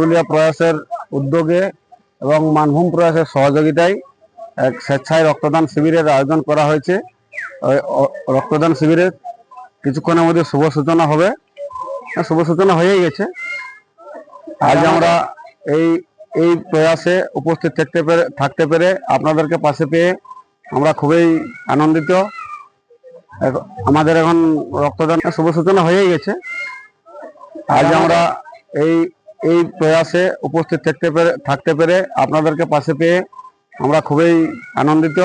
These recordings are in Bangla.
পুরুলিয়া প্রয়াসের উদ্যোগে এবং মানভূম প্রয়াসের সহযোগিতায় এক স্বেচ্ছায় রক্তদান শিবিরের আয়োজন করা হয়েছে। রক্তদান শিবিরের কিছুক্ষণের মধ্যে শুভ সূচনা হবে। হ্যাঁ, শুভ সূচনা হয়েই গেছে। আজ আমরা এই এই প্রয়াসে উপস্থিত থাকতে পেরে থাকতে পেরে আপনাদেরকে পাশে পেয়ে আমরা খুবই আনন্দিত। আমাদের এখন রক্তদান শুভ সূচনা হয়েই গেছে। আজ আমরা এই এই প্রয়াসে উপস্থিত থাকতে পেরে থাকতে পেরে আপনাদেরকে পাশে পেয়ে আমরা খুবই আনন্দিত।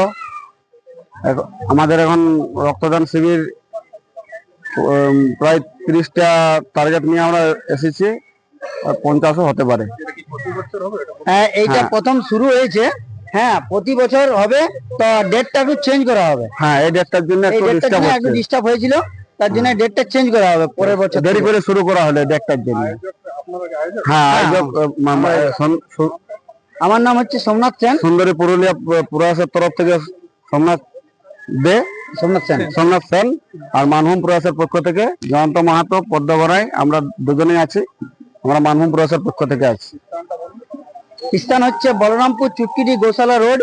আমাদের এখন রক্তদান শিবির প্রায় তিরিশটা টার্গেট নিয়ে আমরা এসেছি আর পঞ্চাশও হতে পারে। হ্যাঁ এইটা হ্যাঁ। প্রথম শুরু হয়েছে। হ্যাঁ প্রতি বছর হবে তো ডেটটা একটু চেঞ্জ করা হবে। হ্যাঁ এই ডেটটার জন্য একটু ডিস্টার্ব হয়েছিল তার জন্য ডেটটা চেঞ্জ করা হবে পরের বছর দেরি করে শুরু করা হলো এই ডেটটার জন্য। হ্যাঁ সু- আমার নাম হচ্ছে সোমনাথ সেন। সুন্দরী পুরুলিয়া প্রয়াসের তরফ থেকে সোমনাথ দে সোমনাথ সেন। সোমনাথ সেন আর মানহুম প্রয়াসের পক্ষ থেকে জয়ন্ত মাহাতো পদ্মা বরাই আমরা দুজনেই আছি। আমরা মানভূম প্রয়াসের পক্ষ থেকে আছি। স্থান হচ্ছে বলরামপুর চুটকিটি গোশালা রোড।